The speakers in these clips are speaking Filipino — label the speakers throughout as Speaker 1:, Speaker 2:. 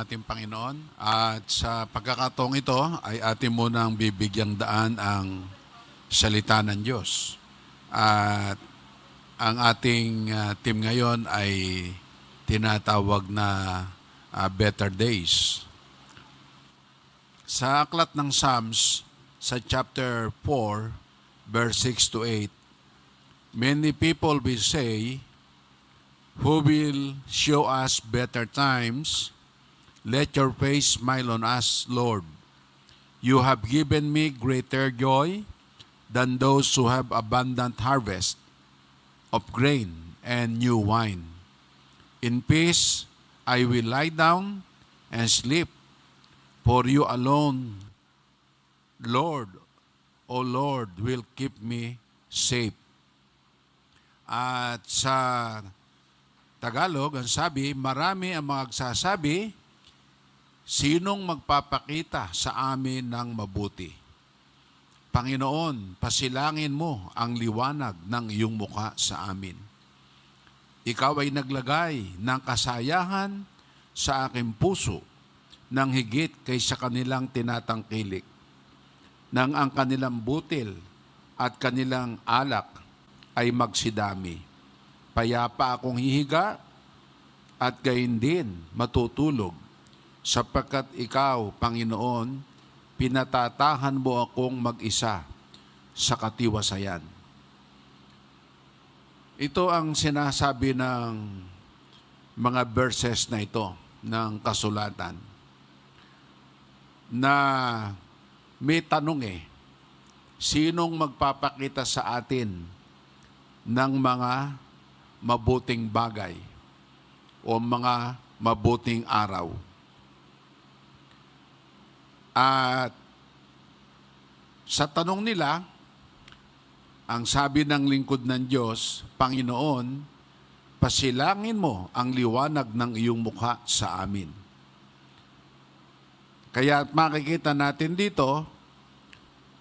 Speaker 1: ng ating Panginoon. At sa pagkakataong ito ay ating munang bibigyang daan ang salita ng Diyos. At ang ating ah, team ngayon ay tinatawag na ah, Better Days. Sa aklat ng Psalms, sa chapter 4, verse 6 to 8, many people will say, who will show us better times. Let your face smile on us, Lord. You have given me greater joy than those who have abundant harvest of grain and new wine. In peace I will lie down and sleep, for you alone, Lord, O Lord, will keep me safe. At sa Tagalog, ang sabi, marami ang mga agsasabi, sinong magpapakita sa amin ng mabuti? Panginoon, pasilangin mo ang liwanag ng iyong muka sa amin. Ikaw ay naglagay ng kasayahan sa aking puso ng higit kaysa kanilang tinatangkilik, nang ang kanilang butil at kanilang alak ay magsidami payapa akong hihiga at gayon din matutulog sapagkat ikaw, Panginoon, pinatatahan mo akong mag-isa sa katiwasayan. Ito ang sinasabi ng mga verses na ito ng kasulatan na may tanong eh, sinong magpapakita sa atin ng mga mabuting bagay o mga mabuting araw. At sa tanong nila, ang sabi ng lingkod ng Diyos, Panginoon, pasilangin mo ang liwanag ng iyong mukha sa amin. Kaya makikita natin dito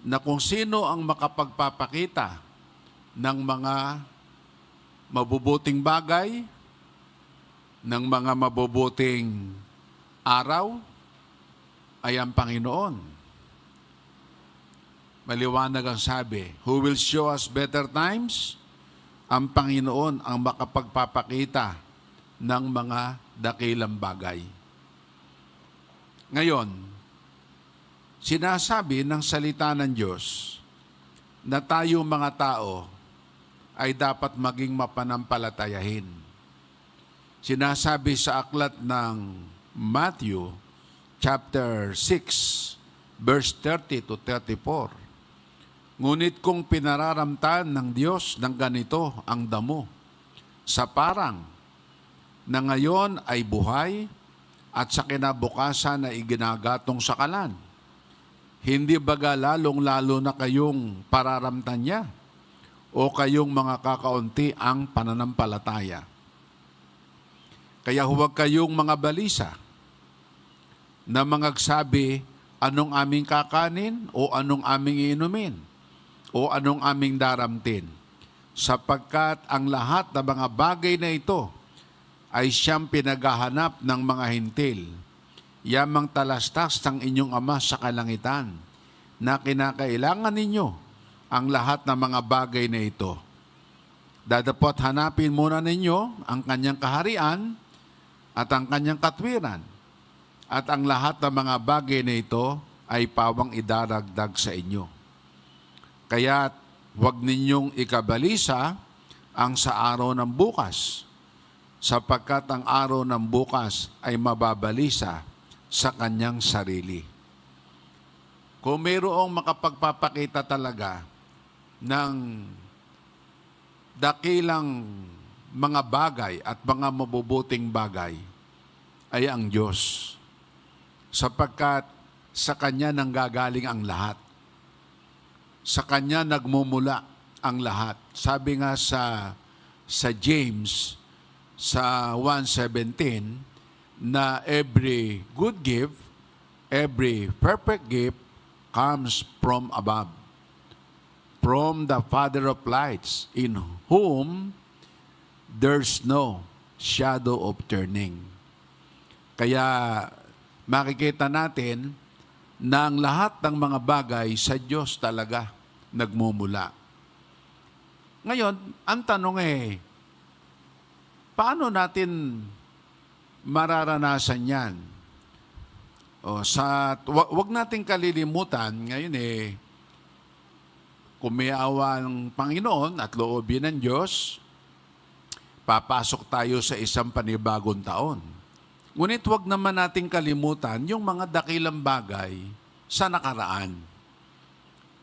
Speaker 1: na kung sino ang makapagpapakita ng mga mabubuting bagay, ng mga mabubuting araw, ay ang Panginoon. Maliwanag ang sabi, Who will show us better times? Ang Panginoon ang makapagpapakita ng mga dakilang bagay. Ngayon, sinasabi ng salita ng Diyos na tayo mga tao ay dapat maging mapanampalatayahin. Sinasabi sa aklat ng Matthew chapter 6 verse 30 to 34. Ngunit kung pinararamtan ng Diyos ng ganito ang damo, sa parang na ngayon ay buhay at sa kinabukasan ay iginagatong sa kalan, hindi baga lalong-lalo na kayong pararamtan niya o kayong mga kakaunti ang pananampalataya. Kaya huwag kayong mga balisa na mangagsabi anong aming kakanin o anong aming inumin o anong aming daramtin sapagkat ang lahat ng mga bagay na ito ay siyang pinaghahanap ng mga hintil. Yamang talastas ng inyong ama sa kalangitan na kinakailangan ninyo ang lahat ng mga bagay na ito. Dadapot hanapin muna ninyo ang kanyang kaharian at ang kanyang katwiran. At ang lahat ng mga bagay na ito ay pawang idaragdag sa inyo. Kaya huwag ninyong ikabalisa ang sa araw ng bukas, sapagkat ang araw ng bukas ay mababalisa sa kanyang sarili. Kung mayroong makapagpapakita talaga ng dakilang mga bagay at mga mabubuting bagay ay ang Diyos. Sapagkat sa Kanya nanggagaling ang lahat. Sa Kanya nagmumula ang lahat. Sabi nga sa, sa James, sa 1.17, na every good gift, every perfect gift comes from above from the Father of lights, in whom there's no shadow of turning. Kaya makikita natin na ang lahat ng mga bagay sa Diyos talaga nagmumula. Ngayon, ang tanong eh, paano natin mararanasan yan? O, sa, wag, wag nating kalilimutan, ngayon eh, kung may awa ng Panginoon at loobin ng Diyos, papasok tayo sa isang panibagong taon. Ngunit wag naman nating kalimutan yung mga dakilang bagay sa nakaraan.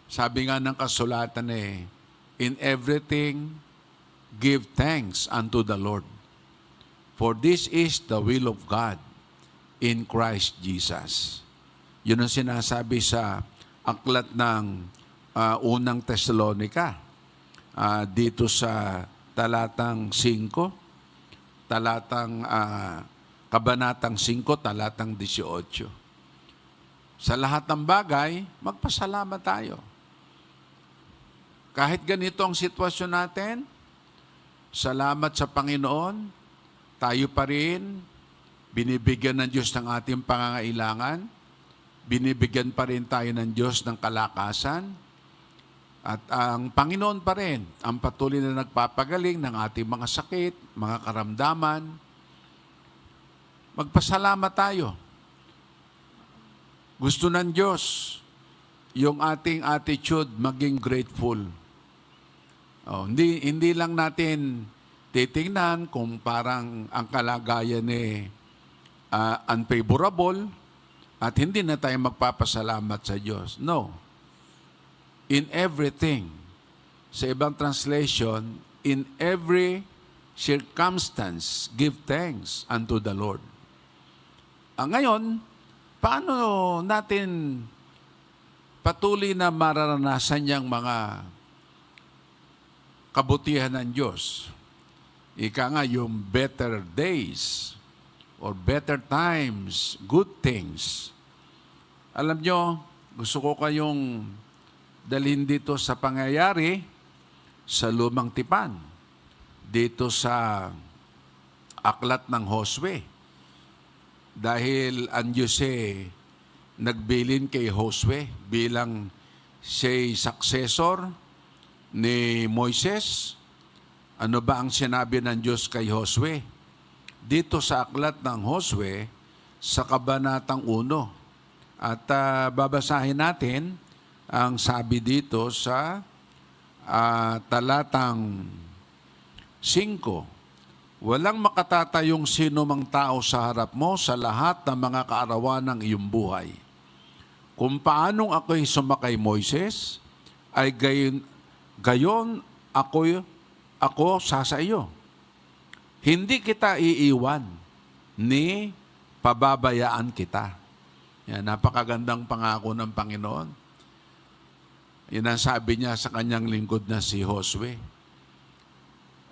Speaker 1: Sabi nga ng kasulatan eh, In everything, give thanks unto the Lord. For this is the will of God in Christ Jesus. Yun ang sinasabi sa aklat ng ah, unang Tesalonika. Ah, dito sa talatang 5, talatang ah, kabanatang 5, talatang 18. Sa lahat ng bagay, magpasalamat tayo. Kahit ganito ang sitwasyon natin, salamat sa Panginoon, tayo pa rin, binibigyan ng Diyos ng ating pangangailangan, binibigyan pa rin tayo ng Diyos ng kalakasan, at ang Panginoon pa rin ang patuloy na nagpapagaling ng ating mga sakit, mga karamdaman. Magpasalamat tayo. Gusto ng Diyos yung ating attitude maging grateful. Oh, hindi hindi lang natin titingnan kung parang ang kalagayan eh ah, unfavorable at hindi na tayo magpapasalamat sa Diyos. No. In everything, sa ibang translation, in every circumstance, give thanks unto the Lord. Ah, ngayon, paano natin patuloy na mararanasan niyang mga kabutihan ng Diyos? Ika nga yung better days or better times, good things. Alam nyo, gusto ko kayong dalhin dito sa pangyayari sa lumang tipan. Dito sa aklat ng Josue. Dahil ang eh, nagbilin kay Josue bilang siya'y successor ni Moises. Ano ba ang sinabi ng Diyos kay Josue? Dito sa aklat ng Josue, sa kabanatang 1. At ah, babasahin natin ang sabi dito sa ah, talatang 5. Walang makatatayong sino mang tao sa harap mo sa lahat ng mga kaarawan ng iyong buhay. Kung paanong ako'y sumakay Moises, ay gayon, gayon ako, ako sa iyo. Hindi kita iiwan, ni pababayaan kita. Yan, napakagandang pangako ng Panginoon. Yan ang sabi niya sa kanyang lingkod na si Josue.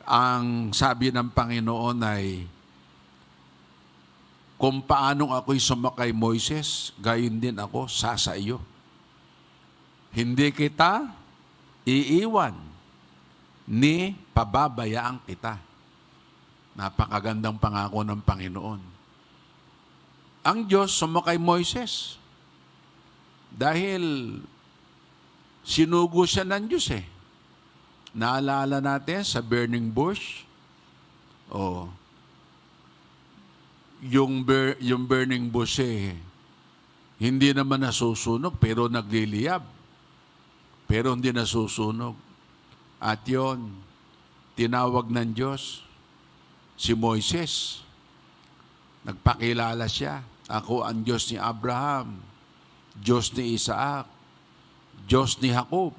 Speaker 1: Ang sabi ng Panginoon ay, kung paanong ako'y sumakay Moises, gayon din ako sa sa iyo. Hindi kita iiwan, ni pababayaan kita. Napakagandang pangako ng Panginoon. Ang Diyos sumakay Moises dahil sinugo siya ng Diyos eh. Naalala natin sa burning bush, oh, yung, bur- yung burning bush eh, hindi naman nasusunog pero nagliliyab. Pero hindi nasusunog. At yon tinawag ng Diyos si Moises. Nagpakilala siya. Ako ang Diyos ni Abraham, Diyos ni Isaac, Diyos ni Jacob.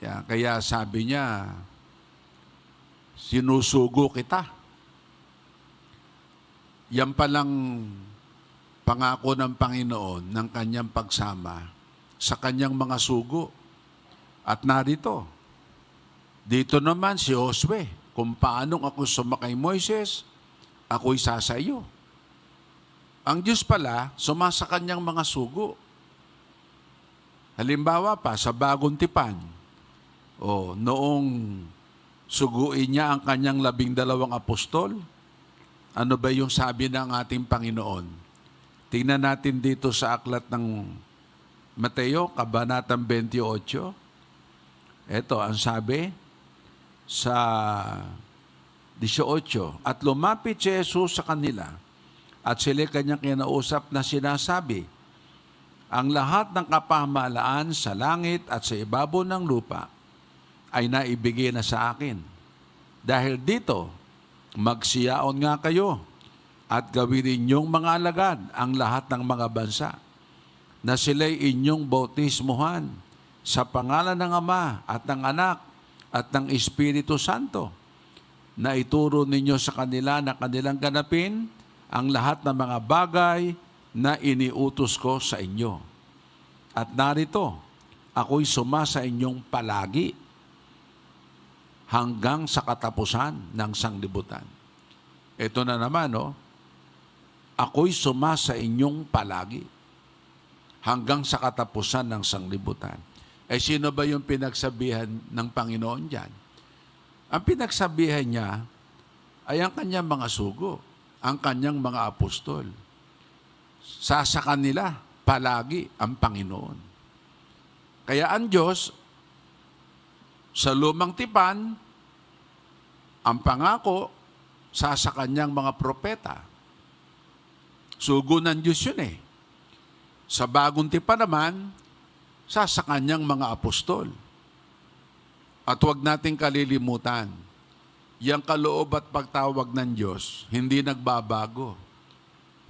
Speaker 1: Yeah, kaya sabi niya, sinusugo kita. Yan palang pangako ng Panginoon ng kanyang pagsama sa kanyang mga sugo. At narito, dito naman si Josue, kung paanong ako sumakay Moises, ako'y sasayo. Ang Diyos pala, sumasa kanyang mga sugo. Halimbawa pa, sa bagong tipan, o noong suguin niya ang kanyang labing dalawang apostol, ano ba yung sabi ng ating Panginoon? Tingnan natin dito sa aklat ng Mateo, Kabanatang 28. Ito, ang sabi sa 18, At lumapit si Jesus sa kanila, at sila kanyang kinausap na sinasabi, Ang lahat ng kapamahalaan sa langit at sa ibabaw ng lupa ay naibigay na sa akin. Dahil dito, magsiyaon nga kayo at gawin ninyong mga alagad ang lahat ng mga bansa na sila'y inyong bautismuhan sa pangalan ng Ama at ng Anak at ng Espiritu Santo na ituro ninyo sa kanila na kanilang ganapin ang lahat ng mga bagay na iniutos ko sa inyo. At narito, ako'y suma sa inyong palagi hanggang sa katapusan ng sanglibutan. Ito na naman, no? Ako'y suma sa inyong palagi hanggang sa katapusan ng sanglibutan. Eh sino ba yung pinagsabihan ng Panginoon dyan? Ang pinagsabihan niya ay ang kanyang mga sugo, ang kanyang mga apostol. Sa sa kanila, palagi ang Panginoon. Kaya ang Diyos, sa lumang tipan, ang pangako sa sa kanyang mga propeta. Sugo ng Diyos yun eh. Sa bagong tipan naman, sa sa kanyang mga apostol. At huwag nating kalilimutan, yung kaloob at pagtawag ng Diyos, hindi nagbabago.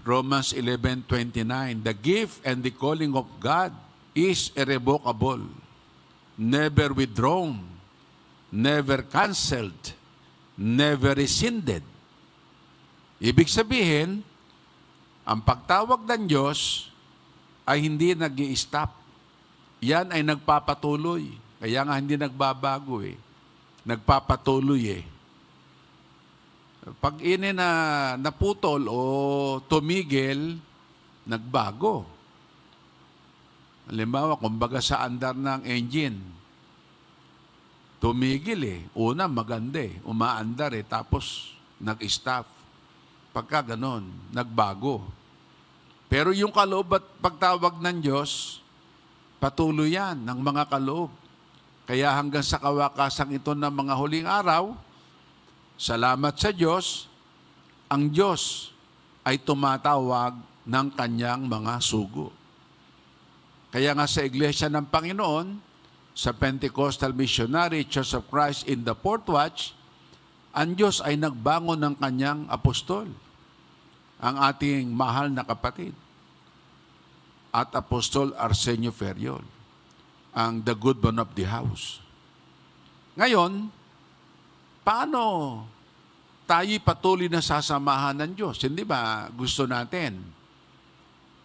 Speaker 1: Romans 11.29, The gift and the calling of God is irrevocable, never withdrawn, never canceled, never rescinded. Ibig sabihin, ang pagtawag ng Diyos ay hindi nag stop Yan ay nagpapatuloy. Kaya nga hindi nagbabago eh. Nagpapatuloy eh. Pag ini na naputol o tumigil, nagbago. Halimbawa, kumbaga sa andar ng engine, tumigil eh. Una, maganda eh. Umaandar eh. Tapos, nag-stop. Pagka ganon, nagbago. Pero yung kaloob at pagtawag ng Diyos, patuloy yan ng mga kaloob. Kaya hanggang sa kawakasang ito ng mga huling araw, salamat sa Diyos, ang Diyos ay tumatawag ng kanyang mga sugo. Kaya nga sa Iglesia ng Panginoon, sa Pentecostal Missionary Church of Christ in the Fourth Watch, ang Diyos ay nagbangon ng kanyang apostol, ang ating mahal na kapatid, at Apostol Arsenio Ferriol, ang the good man of the house. Ngayon, paano tayo patuloy na sasamahan ng Diyos? Hindi ba gusto natin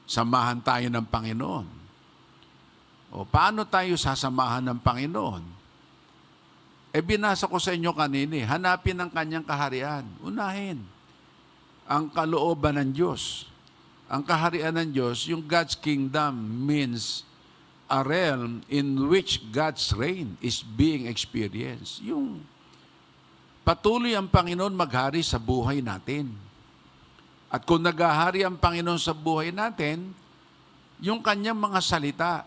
Speaker 1: samahan tayo ng Panginoon? O paano tayo sasamahan ng Panginoon? E binasa ko sa inyo kanini, hanapin ang kanyang kaharian. Unahin ang kalooban ng Diyos. Ang kaharian ng Diyos, yung God's kingdom means a realm in which God's reign is being experienced. Yung patuloy ang Panginoon maghari sa buhay natin. At kung naghahari ang Panginoon sa buhay natin, yung kanyang mga salita,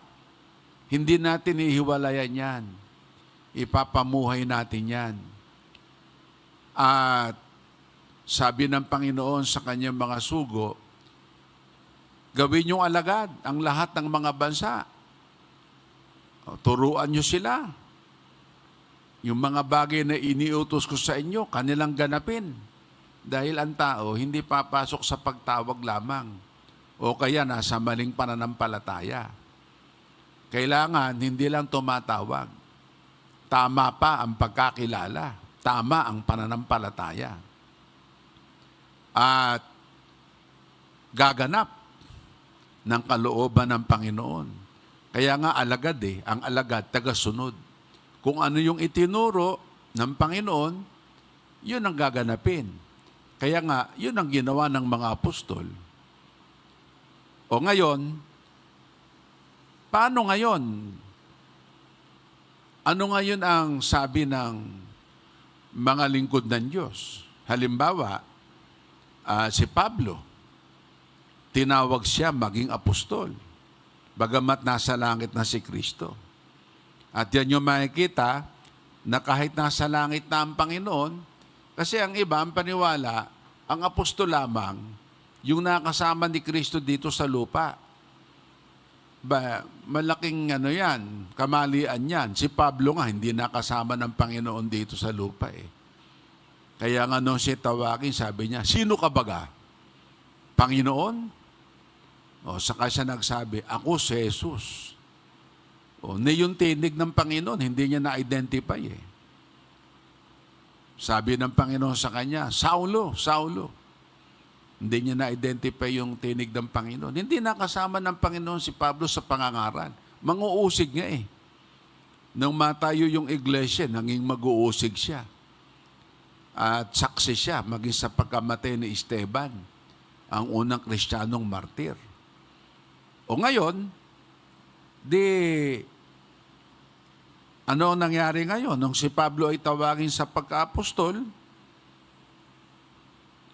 Speaker 1: hindi natin ihiwalayan yan. Ipapamuhay natin yan. At sabi ng Panginoon sa kanyang mga sugo, gawin yung alagad ang lahat ng mga bansa. O, Turuan nyo sila. Yung mga bagay na iniutos ko sa inyo, kanilang ganapin. Dahil ang tao hindi papasok sa pagtawag lamang o kaya nasa maling pananampalataya. Kailangan hindi lang tumatawag. Tama pa ang pagkakilala. Tama ang pananampalataya. At gaganap ng kalooban ng Panginoon. Kaya nga alagad eh, ang alagad, tagasunod. Kung ano yung itinuro ng Panginoon, yun ang gaganapin. Kaya nga, yun ang ginawa ng mga apostol. O ngayon, paano ngayon? Ano ngayon ang sabi ng mga lingkod ng Diyos? Halimbawa, ah, si Pablo, tinawag siya maging apostol. Bagamat nasa langit na si Kristo. At yan yung makikita na kahit nasa langit na ang Panginoon, kasi ang iba, ang paniwala, ang apostol lamang, yung nakasama ni Kristo dito sa lupa. Ba, malaking ano yan, kamalian yan. Si Pablo nga, hindi nakasama ng Panginoon dito sa lupa eh. Kaya nga nung siya tawagin, sabi niya, sino ka baga? Panginoon? O, saka siya nagsabi, ako si Jesus. O, na yung tinig ng Panginoon, hindi niya na-identify eh. Sabi ng Panginoon sa kanya, Saulo, Saulo. Hindi niya na-identify yung tinig ng Panginoon. Hindi nakasama ng Panginoon si Pablo sa pangangaral. Manguusig nga eh. Nang matayo yung iglesia, nanging mag-uusig siya. At saksi siya, maging sa pagkamatay ni Esteban, ang unang kristyanong martir. O ngayon, di ano ang nangyari ngayon? Nung si Pablo ay tawagin sa pagka-apostol,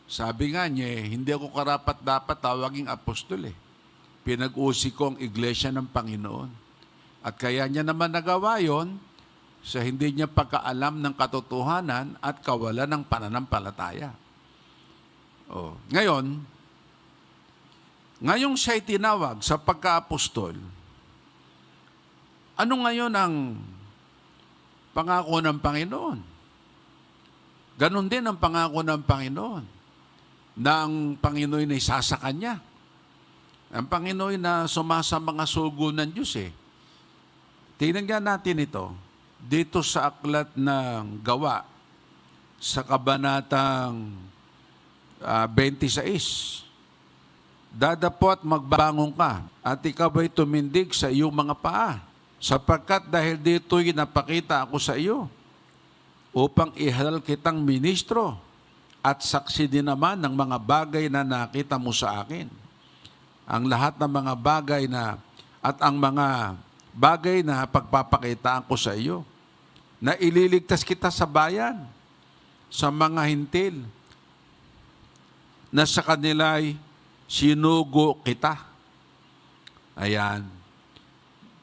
Speaker 1: sabi nga niya, eh, hindi ako karapat dapat tawaging apostol eh. Pinag-usi ko ang iglesia ng Panginoon. At kaya niya naman nagawa yon sa hindi niya pagkaalam ng katotohanan at kawalan ng pananampalataya. Oh. Ngayon, ngayong siya'y tinawag sa pagka-apostol, ano ngayon ang pangako ng Panginoon? Ganon din ang pangako ng Panginoon na ang Panginoon ay sasaka niya. Ang Panginoon na sumasa mga sugo ng Diyos eh. Tingnan nga natin ito. Dito sa aklat ng gawa, sa kabanatang ah, 26, Dadapot magbangon ka at ikaw ay tumindig sa iyong mga paa sapagkat dahil dito'y napakita ako sa iyo upang ihalal kitang ministro at saksi din naman ng mga bagay na nakita mo sa akin. Ang lahat ng mga bagay na at ang mga bagay na pagpapakitaan ko sa iyo na ililigtas kita sa bayan, sa mga hintil, na sa kanila'y sinugo kita. Ayan.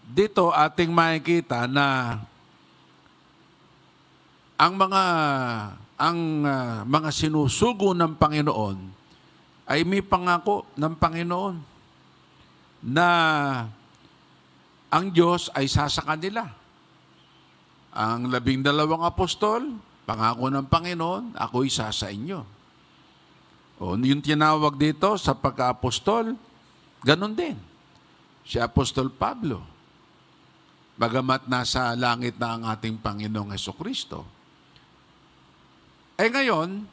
Speaker 1: Dito ating makikita na ang mga ang ah, mga sinusugo ng Panginoon ay may pangako ng Panginoon na ang Diyos ay sasa kanila. Ang labing dalawang apostol, pangako ng Panginoon, ako'y sasa inyo. O, yung tinawag dito sa pagka-apostol, ganun din. Si Apostol Pablo. Bagamat nasa langit na ang ating Panginoong Heso Kristo. Eh ngayon,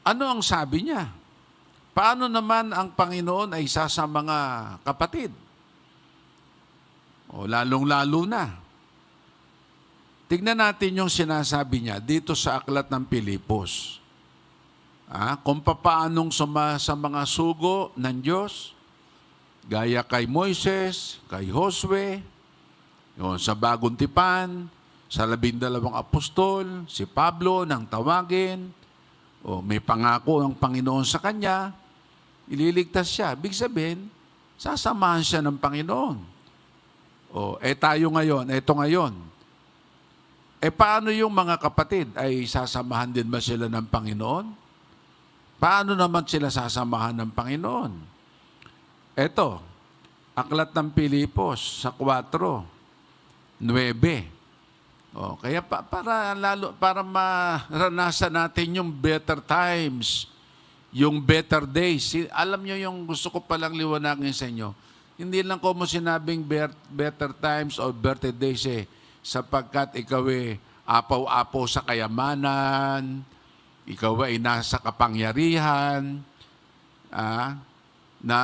Speaker 1: ano ang sabi niya? Paano naman ang Panginoon ay isa sa mga kapatid? O lalong-lalo na. Tignan natin yung sinasabi niya dito sa aklat ng Pilipos. Ah, kung papaanong suma sa mga sugo ng Diyos, gaya kay Moises, kay Josue, yun, sa bagong tipan, sa labindalawang apostol, si Pablo nang tawagin, o may pangako ng Panginoon sa kanya, ililigtas siya. Big sabihin, sasamahan siya ng Panginoon. O, eh tayo ngayon, eto ngayon. Eh paano yung mga kapatid? Ay sasamahan din ba sila ng Panginoon? Paano naman sila sasamahan ng Panginoon? Eto, aklat ng Pilipos sa 4, 9. Oh, kaya pa, para lalo para maranasan natin yung better times, yung better days. Alam niyo yung gusto ko palang liwanagin sa inyo. Hindi lang ko mo sinabing better times or better days eh, sapagkat ikaw eh apaw-apaw sa kayamanan, ikaw ay nasa kapangyarihan, ah, na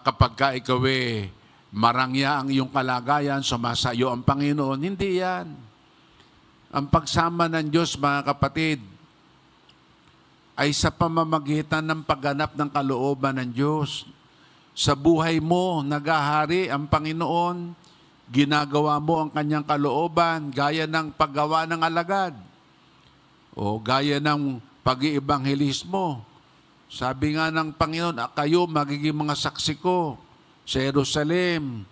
Speaker 1: kapag ka ikaw eh marangya ang iyong kalagayan, sumasayo ang Panginoon. Hindi yan. Ang pagsama ng Diyos, mga kapatid, ay sa pamamagitan ng pagganap ng kalooban ng Diyos. Sa buhay mo, nagahari ang Panginoon, ginagawa mo ang kanyang kalooban, gaya ng paggawa ng alagad, o gaya ng pag-iibanghelismo, Sabi nga ng Panginoon, "Ah, kayo magiging mga saksi ko sa Jerusalem,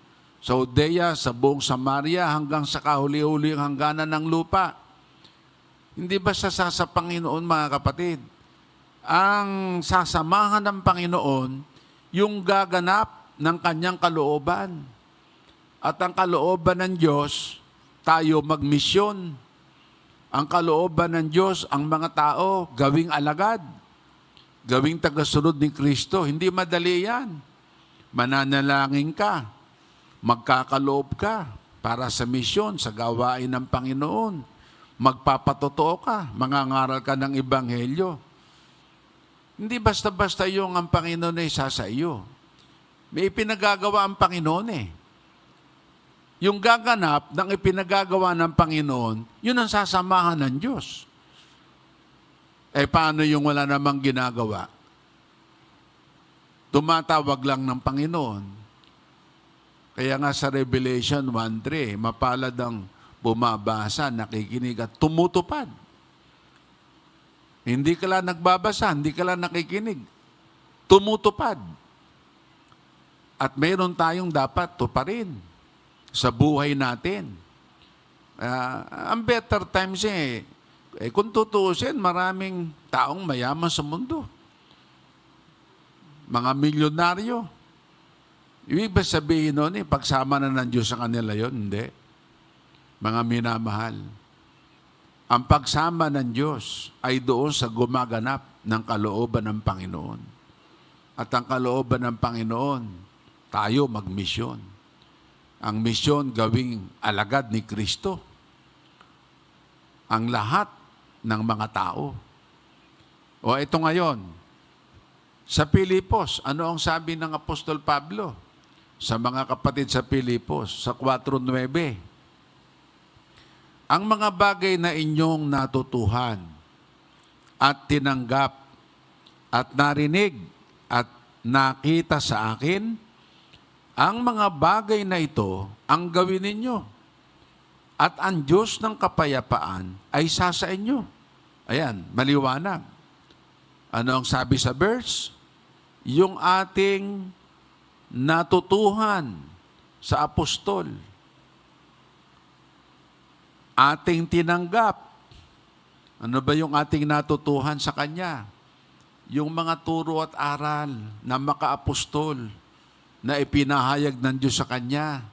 Speaker 1: sa Judea, sa buong Samaria, hanggang sa kahuli-huli hangganan ng lupa. Hindi ba sa sa Panginoon, mga kapatid? Ang sasamahan ng Panginoon, yung gaganap ng kanyang kalooban. At ang kalooban ng Diyos, tayo magmisyon. Ang kalooban ng Diyos, ang mga tao, gawing alagad. Gawing tagasunod ni Kristo. Hindi madali yan. Mananalangin ka. Magkakaloob ka para sa misyon, sa gawain ng Panginoon. Magpapatotoo ka. Mangangaral ka ng Ebanghelyo. Hindi basta-basta yung ang Panginoon ay isa sa iyo. May ipinagagawa ang Panginoon eh. Yung gaganap ng ipinagagawa ng Panginoon, yun ang sasamahan ng Diyos. Eh paano yung wala namang ginagawa? Tumatawag lang ng Panginoon. Kaya nga sa Revelation 1.3, mapalad ang bumabasa, nakikinig at tumutupad. Hindi ka lang nagbabasa, hindi ka lang nakikinig. Tumutupad. At mayroon tayong dapat tuparin sa buhay natin. Ah, ang better times eh, eh, kung tutuusin, maraming taong mayaman sa mundo. Mga milyonaryo. Ibig ba sabihin nun, eh, pagsama na ng Diyos sa kanila yon Hindi. Mga minamahal. Ang pagsama ng Diyos ay doon sa gumaganap ng kalooban ng Panginoon. At ang kalooban ng Panginoon, tayo magmisyon. Ang misyon gawing alagad ni Kristo. Ang lahat ng mga tao. O ito ngayon, sa Pilipos, ano ang sabi ng Apostol Pablo sa mga kapatid sa Pilipos sa 4.9? Ang mga bagay na inyong natutuhan at tinanggap at narinig at nakita sa akin, ang mga bagay na ito ang gawin ninyo. At ang Diyos ng kapayapaan ay sa sa inyo. Ayan, maliwanag. Ano ang sabi sa verse? Yung ating natutuhan sa apostol, ating tinanggap. Ano ba yung ating natutuhan sa Kanya? Yung mga turo at aral na makaapostol na ipinahayag ng Diyos sa Kanya.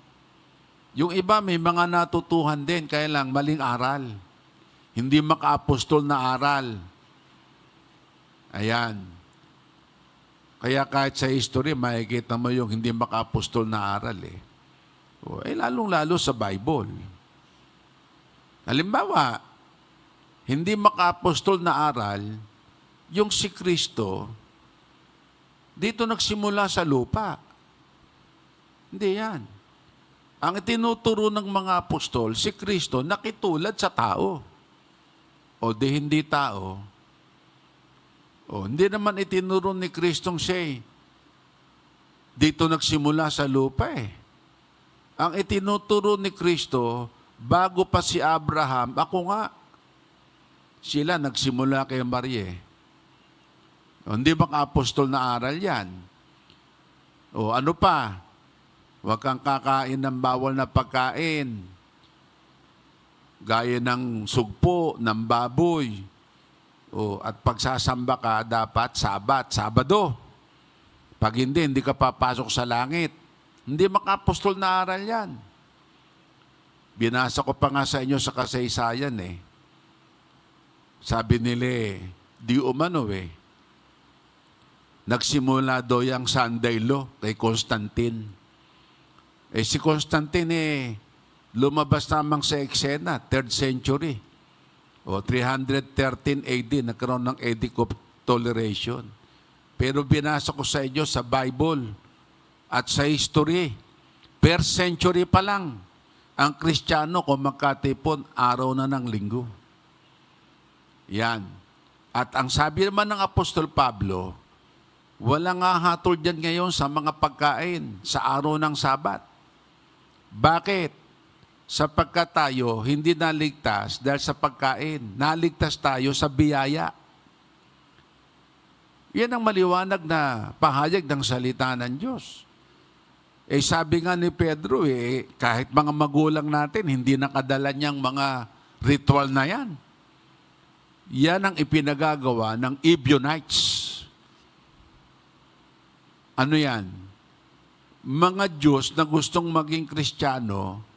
Speaker 1: Yung iba may mga natutuhan din, kaya lang maling aral. Hindi makaapostol na aral. Ayan. Kaya kahit sa history, makikita mo yung hindi makaapostol na aral eh. O, eh, lalong-lalo sa Bible. Halimbawa, hindi makaapostol na aral, yung si Kristo, dito nagsimula sa lupa. Hindi yan. Ang tinuturo ng mga apostol, si Kristo, nakitulad sa tao. O di hindi tao. O hindi naman itinuro ni Kristong siya eh. Dito nagsimula sa lupa eh. Ang itinuturo ni Kristo, bago pa si Abraham, ako nga, sila nagsimula kay Maria. O, hindi bang apostol na aral yan? O ano pa? Huwag kang kakain ng bawal na pagkain. Gaya ng sugpo, ng baboy. O, at pagsasamba ka, dapat sabat, sabado. Pag hindi, hindi ka papasok sa langit. Hindi makapostol na aral yan. Binasa ko pa nga sa inyo sa kasaysayan eh. Sabi nila eh, di umano eh. Nagsimula daw yung Sunday law kay Constantine. Eh si Constantine eh, lumabas namang sa eksena, 3rd century. O 313 AD, nagkaroon ng Edict of Toleration. Pero binasa ko sa inyo sa Bible at sa history, per century pa lang, ang Kristiyano kung magkatipon, araw na ng linggo. Yan. At ang sabi naman ng Apostol Pablo, wala nga hatol dyan ngayon sa mga pagkain sa araw ng Sabat. Bakit? Sapagkat tayo hindi naligtas dahil sa pagkain. Naligtas tayo sa biyaya. Yan ang maliwanag na pahayag ng salita ng Diyos. Eh sabi nga ni Pedro, eh, kahit mga magulang natin, hindi nakadala niyang mga ritual na yan. Yan ang ipinagagawa ng Ebionites. Ano yan? Mga Diyos na gustong maging Kristiyano,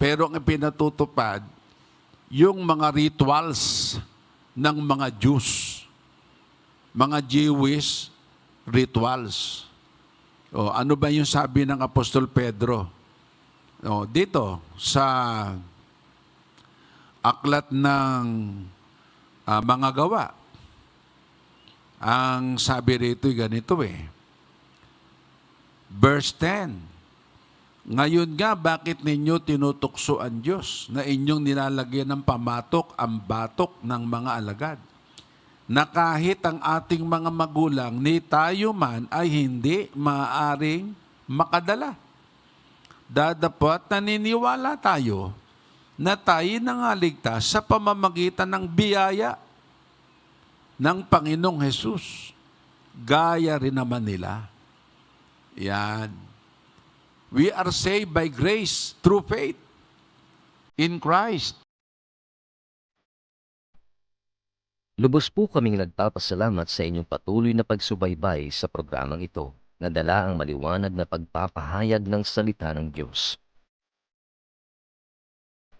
Speaker 1: pero ang ipinatutupad, yung mga rituals ng mga Jews. Mga Jewish rituals. O, ano ba yung sabi ng Apostol Pedro? O, dito, sa aklat ng ah, mga gawa, ang sabi rito ganito eh. Verse 10. Ngayon nga, bakit ninyo tinutukso ang Diyos na inyong nilalagyan ng pamatok ang batok ng mga alagad? Na kahit ang ating mga magulang ni tayo man ay hindi maaring makadala. Dadapat naniniwala tayo na tayo nangaligtas sa pamamagitan ng biyaya ng Panginoong Hesus. Gaya rin naman nila. Yan. We are saved by grace through faith in Christ.
Speaker 2: Lubos po kaming nagpapasalamat sa inyong patuloy na pagsubaybay sa programang ito na dala ang maliwanag na pagpapahayag ng salita ng Diyos.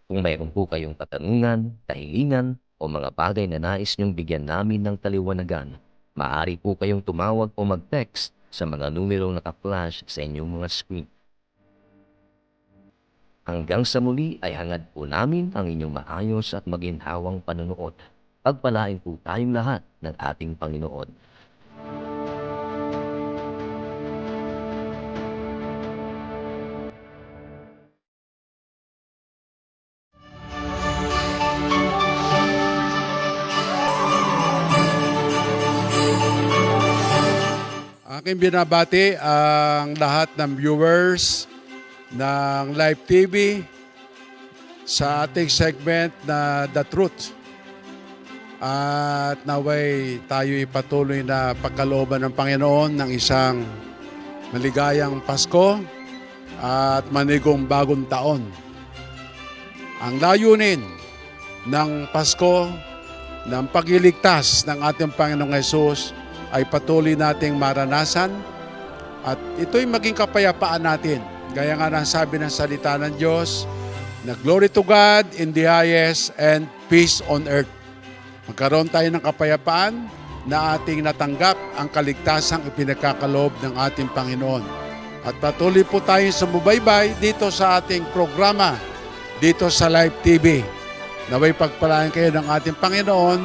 Speaker 2: Kung mayroon po kayong katanungan, kahilingan, o mga bagay na nais niyong bigyan namin ng taliwanagan, maaari po kayong tumawag o mag-text sa mga numerong naka-flash sa inyong mga screen. Hanggang sa muli ay hangad po namin ang inyong maayos at maginhawang panonood. Pagpalain po tayong lahat ng ating Panginoon.
Speaker 3: Aking binabati ang lahat ng viewers ng Live TV sa ating segment na The Truth. At naway tayo ipatuloy na pagkalooban ng Panginoon ng isang maligayang Pasko at manigong bagong taon. Ang layunin ng Pasko ng pagliligtas ng ating Panginoong Yesus ay patuloy nating maranasan at ito'y maging kapayapaan natin. Gaya nga ng sabi ng salita ng Diyos, na glory to God in the highest and peace on earth. Magkaroon tayo ng kapayapaan na ating natanggap ang kaligtasang ipinagkakaloob ng ating Panginoon. At patuloy po tayong sumubaybay dito sa ating programa, dito sa Live TV. Naway pagpalain kayo ng ating Panginoon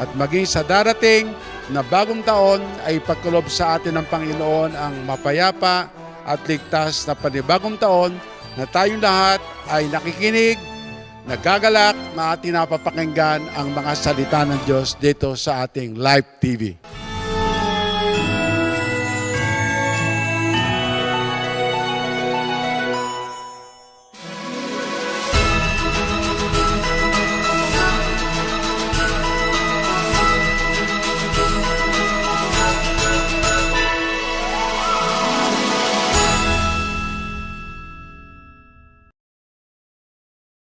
Speaker 3: at maging sa darating na bagong taon ay pagkulob sa atin ng Panginoon ang mapayapa at ligtas na panibagong taon na tayong lahat ay nakikinig, nagagalak na ating napapakinggan ang mga salita ng Diyos dito sa ating Live TV.